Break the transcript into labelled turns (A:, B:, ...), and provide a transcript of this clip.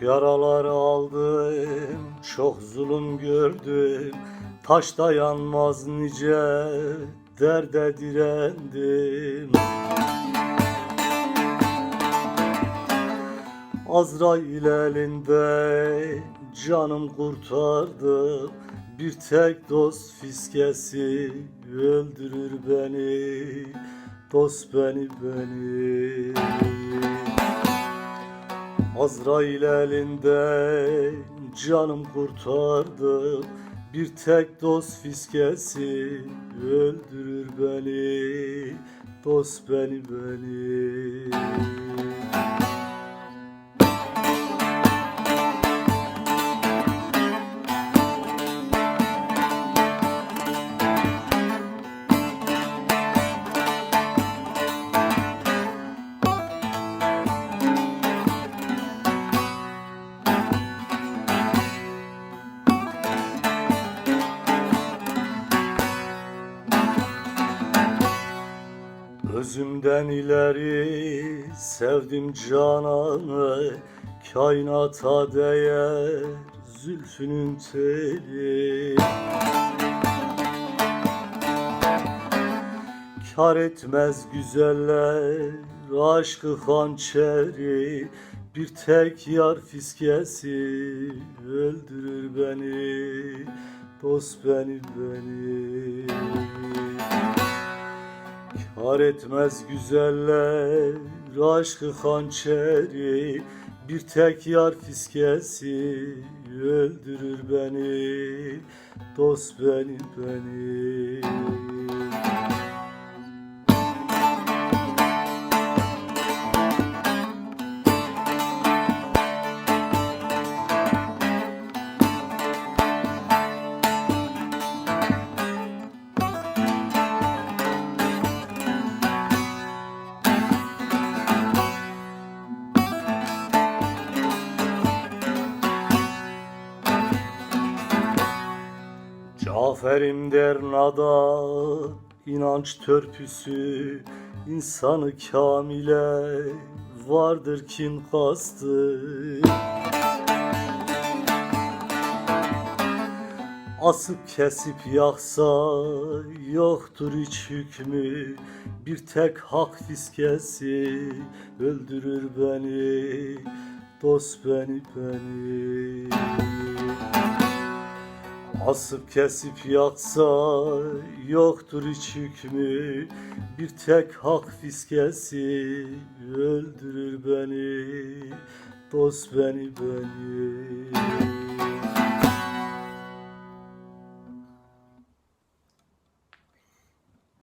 A: yaralar aldım, çok zulüm gördüm. Taş dayanmaz nice derde direndim. Azrail elinde canım kurtardım. Bir tek dost fiskesi öldürür beni. Dost beni beni. Azrail elinde canım kurtardım. Bir tek dost fiskesi öldürür beni. Dost beni beni. Özümden ileri sevdim cananı Kainata değer zülfünün teli. Kar etmez güzeller aşkı hançeri Bir tek yar fiskesi öldürür beni Dost beni beni Kar etmez güzeller aşkı hançeri. Bir tek yar fiskesi öldürür beni Dost beni beni Caferim der nada inanç törpüsü insanı kamile vardır kin kastı? Asıp kesip yaksa yoktur hiç hükmü Bir tek hak fiskesi öldürür beni Dost beni beni Asıp kesip yaksa yoktur hiç hükmü. Bir tek hak fiskesi öldürür beni Dost beni beni